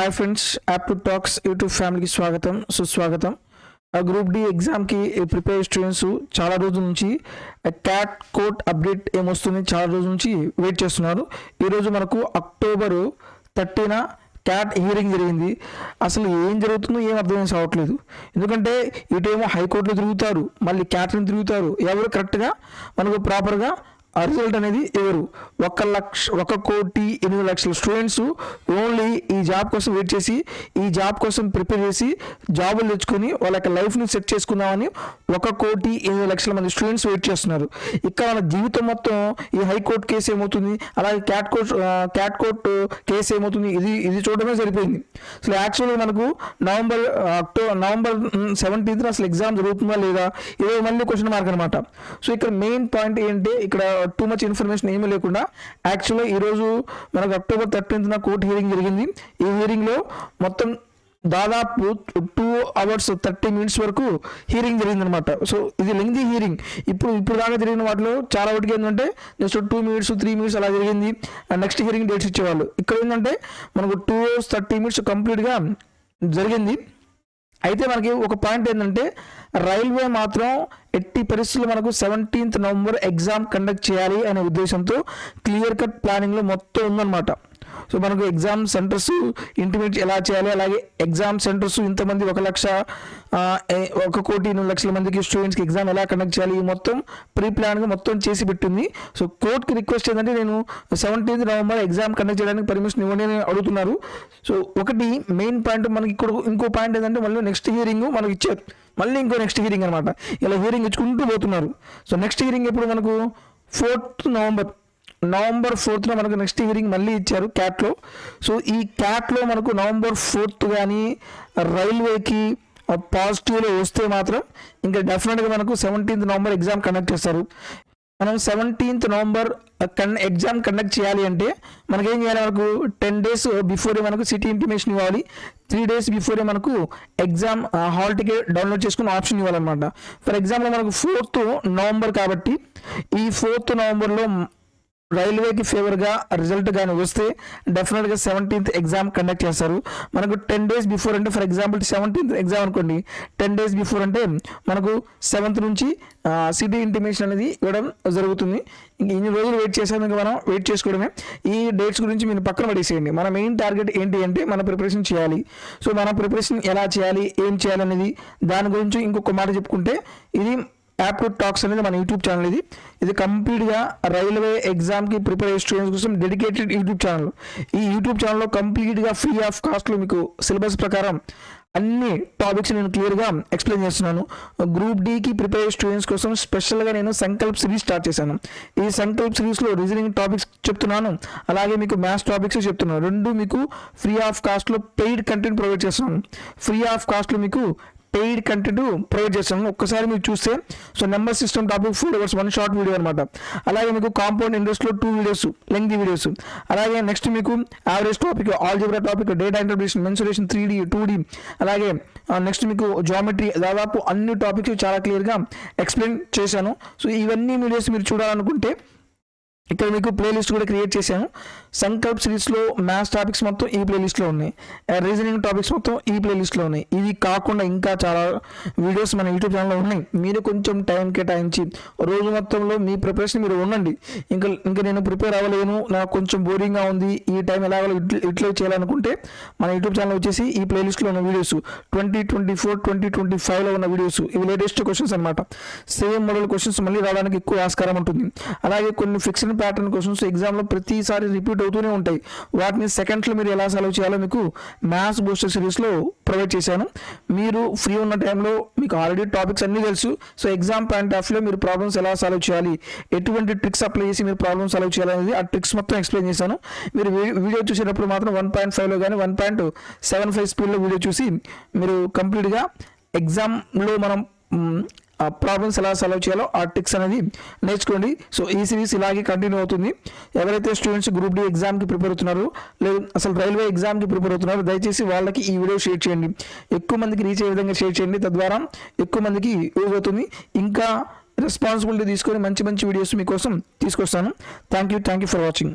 Hi friends app talks YouTube ఫ్యామిలీకి స్వాగతం. సుస్వాగతం. ఆ గ్రూప్ డి ఎగ్జామ్కి ప్రిపేర్ స్టూడెంట్స్ చాలా రోజుల నుంచి క్యాట్ కోట్ అప్డేట్ ఏమొస్తుంది చాలా రోజుల నుంచి వెయిట్ చేస్తున్నారు. ఈరోజు మనకు అక్టోబరు థర్టీన క్యాట్ హియరింగ్ జరిగింది. అసలు ఏం జరుగుతుందో ఏం అర్థం కావట్లేదు ఎందుకంటే ఇటేమో హైకోర్టులో తిరుగుతారు మళ్ళీ క్యాట్ని తిరుగుతారు. ఎవరు కరెక్ట్గా మనకు ప్రాపర్గా ఆ రిజల్ట్ అనేది ఎవరు? ఒక లక్ష ఒక కోటి ఎనిమిది లక్షల స్టూడెంట్స్ ఓన్లీ ఈ జాబ్ కోసం వెయిట్ చేసి ఈ జాబ్ కోసం ప్రిపేర్ చేసి జాబులు తెచ్చుకొని వాళ్ళ యొక్క లైఫ్ని సెట్ చేసుకుందామని ఒక కోటి ఎనిమిది లక్షల మంది స్టూడెంట్స్ వెయిట్ చేస్తున్నారు. ఇక్కడ మన జీవితం మొత్తం ఈ హైకోర్టు కేసు ఏమవుతుంది? అలాగే CAT court CAT court case ఏమవుతుంది? ఇది ఇది చూడడమే సరిపోయింది. అసలు యాక్చువల్గా మనకు నవంబర్ అక్టోబర్ నవంబర్ సెవెంటీన్త్ అసలు ఎగ్జామ్ జరుగుతుందా లేదా? ఇదే మళ్ళీ క్వశ్చన్ మార్క్ అనమాట సో ఇక్కడ మెయిన్ పాయింట్ ఏంటి? ఇక్కడ టూ మచ్ ఇన్ఫర్మేషన్ ఏమీ లేకుండా యాక్చువల్గా ఈరోజు మనకు అక్టోబర్ థర్టీన్త్న కోర్టు హియరింగ్ జరిగింది. ఈ హియరింగ్లో మొత్తం దాదాపు టూ అవర్స్ థర్టీ మినిట్స్ వరకు హీరింగ్ జరిగిందనమాట సో ఇది లెంగ్దీ హీరింగ్ ఇప్పుడు ఇప్పుడు దాకా జరిగిన వాటిలో చాలా వాటికి ఏంటంటే just two minutes three minutes అలా జరిగింది. అండ్ నెక్స్ట్ హీరింగ్ డేట్స్ ఇచ్చేవాళ్ళు. ఇక్కడ ఏంటంటే మనకు టూ అవర్స్ థర్టీ మినిట్స్ కంప్లీట్గా జరిగింది. అయితే మనకి ఒక పాయింట్ ఏంటంటే రైల్వే మాత్రం ఎట్టి పరిస్థితుల్లో మనకు సెవెంటీన్త్ నవంబర్ ఎగ్జామ్ కండక్ట్ చేయాలి అనే ఉద్దేశంతో క్లియర్ కట్ ప్లానింగ్లో మొత్తం ఉందన్నమాట. సో మనకు ఎగ్జామ్ సెంటర్స్ ఇంటిమేట్ ఎలా చేయాలి? అలాగే ఎగ్జామ్ సెంటర్స్ ఇంతమంది ఒక లక్ష ఒక కోటి ఎనిమిది లక్షల మందికి స్టూడెంట్స్కి ఎగ్జామ్ ఎలా కండక్ట్ చేయాలి? ఈ మొత్తం ప్రీ ప్లాన్గా మొత్తం చేసి పెట్టింది. సో కోర్టుకి రిక్వెస్ట్ ఏంటంటే నేను సెవెంటీన్త్ నవంబర్ ఎగ్జామ్ కండక్ట్ చేయడానికి పర్మిషన్ ఇవ్వండి అని అడుగుతున్నారు. సో ఒకటి మెయిన్ పాయింట్ మనకి ఇక్కడ ఇంకో పాయింట్ ఏంటంటే మళ్ళీ నెక్స్ట్ హియరింగ్ మనకి ఇచ్చారు మళ్ళీ ఇంకో నెక్స్ట్ హియరింగ్ అనమాట ఇలా హియరింగ్ ఇచ్చుకుంటూ పోతున్నారు. సో నెక్స్ట్ హియరింగ్ ఎప్పుడు మనకు? ఫోర్త్ నవంబర్ నవంబర్ ఫోర్త్లో మనకు నెక్స్ట్ హియరింగ్ మళ్ళీ ఇచ్చారు క్యాట్లో సో ఈ క్యాట్లో మనకు నవంబర్ ఫోర్త్ కానీ రైల్వేకి పాజిటివ్లో వస్తే మాత్రం ఇంకా డెఫినెట్గా మనకు సెవెంటీన్త్ నవంబర్ ఎగ్జామ్ కండక్ట్ చేస్తారు. మనం సెవెంటీన్త్ నవంబర్ కన్ ఎగ్జామ్ కండక్ట్ చేయాలి అంటే మనకేం చేయాలి మనకు? టెన్ డేస్ బిఫోరే మనకు సిటీ ఇంటిమేషన్ ఇవ్వాలి. త్రీ డేస్ బిఫోరే మనకు ఎగ్జామ్ హాల్ టికెట్ డౌన్లోడ్ చేసుకుని ఆప్షన్ ఇవ్వాలన్నమాట. ఫర్ ఎగ్జాంపుల్ మనకు ఫోర్త్ నవంబర్ కాబట్టి ఈ ఫోర్త్ నవంబర్లో రైల్వేకి ఫేవర్గా రిజల్ట్ కానీ వస్తే డెఫినెట్గా సెవెంటీన్త్ ఎగ్జామ్ కండక్ట్ చేస్తారు. మనకు టెన్ డేస్ బిఫోర్ అంటే ఫర్ ఎగ్జాంపుల్ సెవెంటీన్త్ ఎగ్జామ్ అనుకోండి టెన్ డేస్ బిఫోర్ అంటే మనకు సెవెంత్ నుంచి సిటీ ఇంటిమేషన్ అనేది ఇవ్వడం జరుగుతుంది. ఇంక ఇన్ని రోజులు వెయిట్ చేసాము ఇంకా మనం వెయిట్ చేసుకోవడమే. ఈ డేట్స్ గురించి మీరు పక్కన పడేసేయండి. మన మెయిన్ టార్గెట్ ఏంటి అంటే మన ప్రిపరేషన్ చేయాలి. సో మన ప్రిపరేషన్ ఎలా చేయాలి ఏం చేయాలనేది దాని గురించి ఇంకొక మాట చెప్పుకుంటే ఇది యాప్ టాక్స్ అనేది మన యూట్యూబ్ ఛానల్ ఇది. ఇది కంప్లీట్గా రైల్వే ఎగ్జామ్కి ప్రిపేర్ అయ్యే స్టూడెంట్స్ కోసం డెడికేటెడ్ యూట్యూబ్ ఛానల్ ఈ యూట్యూబ్ ఛానల్లో కంప్లీట్గా ఫ్రీ ఆఫ్ కాస్ట్లో మీకు సిలబస్ ప్రకారం అన్ని టాపిక్స్ నేను క్లియర్గా ఎక్స్ప్లెయిన్ చేస్తున్నాను. గ్రూప్ డీకి ప్రిపేర్ అయ్యే స్టూడెంట్స్ కోసం స్పెషల్గా నేను సంకల్ప్ సిరీస్ స్టార్ట్ చేశాను. ఈ సంకల్ప్ సిరీస్లో రీజనింగ్ టాపిక్స్ చెప్తున్నాను. అలాగే మీకు మ్యాథ్స్ టాపిక్స్ చెప్తున్నాను. రెండు మీకు ఫ్రీ ఆఫ్ కాస్ట్లో పెయిడ్ కంటెంట్ ప్రొవైడ్ చేస్తున్నాను. ఫ్రీ ఆఫ్ కాస్ట్లో మీకు పెయిడ్ కంటెంట్ ప్రొవైడ్ చేస్తాను. ఒక్కసారి మీరు చూస్తే so number system topic four hours one short video అనమాట అలాగే మీకు కాంపౌండ్ ఇంట్రెస్ట్లో టూ వీడియోస్ లెంగ్ వీడియోస్ అలాగే నెక్స్ట్ మీకు average topic algebra topic data interpretation mensuration three D two D అలాగే uh, నెక్స్ట్ మీకు జామెట్రీ దాదాపు అన్ని టాపిక్స్ చాలా క్లియర్గా ఎక్స్ప్లెయిన్ చేశాను. సో ఇవన్నీ వీడియోస్ మీరు చూడాలనుకుంటే ఇక్కడ మీకు ప్లేలిస్ట్ కూడా క్రియేట్ చేశాను. సంకల్ప్ సిరీస్లో మ్యాథ్స్ టాపిక్స్ మొత్తం ఈ ప్లేలిస్ట్లో ఉన్నాయి. రీజనింగ్ టాపిక్స్ మొత్తం ఈ ప్లేలిస్ట్లో ఉన్నాయి. ఇవి కాకుండా ఇంకా చాలా వీడియోస్ మన యూట్యూబ్ ఛానల్లో ఉన్నాయి. మీరు కొంచెం టైం కేటాయించి రోజు మొత్తంలో మీ ప్రిపరేషన్ మీరు ఉండండి. ఇంకా ఇంకా నేను ప్రిపేర్ అవ్వలేను. నాకు కొంచెం బోరింగ్గా ఉంది. ఈ టైం ఎలా యూటిలైజ్ చేయాలనుకుంటే మన యూట్యూబ్ ఛానల్ వచ్చేసి ఈ ప్లేలిస్ట్లో ఉన్న videos twenty twenty four twenty twenty ఫైవ్లో ఉన్న వీడియోస్ ఇవి లేటెస్ట్ క్వశ్చన్స్ అనమాట సేమ్ మోడల్ క్వశ్చన్స్ మళ్ళీ రావడానికి ఎక్కువ ఆస్కారం ఉంటుంది. అలాగే కొన్ని ఫిక్స్డ్ ప్యాటర్న్ క్వశ్చన్స్ ఎగ్జామ్లో ప్రతిసారి రిపీట్ అవుతూనే ఉంటాయి. వాటిని సెకండ్స్లో మీరు ఎలా సాల్వ్ చేయాలో మీకు మ్యాథ్స్ బూస్టర్ సిరీస్లో ప్రొవైడ్ చేశాను. మీరు ఫ్రీ ఉన్న టైంలో మీకు ఆల్రెడీ టాపిక్స్ అన్నీ తెలుసు. సో ఎగ్జామ్ పాయింట్ ఆఫ్ వ్యూలో మీరు ప్రాబ్లమ్స్ ఎలా సాల్వ్ చేయాలి? ఎటువంటి ట్రిక్స్ అప్లై చేసి మీరు ప్రాబ్లమ్స్ సాల్వ్ చేయాలనేది ఆ ట్రిక్స్ మొత్తం ఎక్స్ప్లెయిన్ చేశాను. మీరు వీ- వీడియో చూసేటప్పుడు మాత్రం వన్ పాయింట్ ఫైవ్లో కానీ వన్ పాయింట్ సెవెన్ ఫైవ్ స్పీడ్లో వీడియో చూసి మీరు కంప్లీట్గా ఎగ్జామ్లో మనం ప్రాబ్లమ్స్ ఎలా సాల్వ్ చేయాలో ఆ టిక్స్ అనేది నేర్చుకోండి. సో ఈ సిరీస్ ఇలాగే కంటిన్యూ అవుతుంది. ఎవరైతే స్టూడెంట్స్ గ్రూప్ డి ఎగ్జామ్కి ప్రిపేర్ అవుతున్నారో లేదు అసలు రైల్వే ఎగ్జామ్కి ప్రిపేర్ అవుతున్నారో దయచేసి వాళ్ళకి ఈ వీడియో షేర్ చేయండి. ఎక్కువ మందికి రీచ్ అయ్యే విధంగా షేర్ చేయండి. తద్వారా ఎక్కువ మందికి యూజ్ అవుతుంది. ఇంకా రెస్పాన్సిబిలిటీ తీసుకొని మంచి మంచి వీడియోస్ మీకోసం తీసుకొస్తాను. Thank you thank you for watching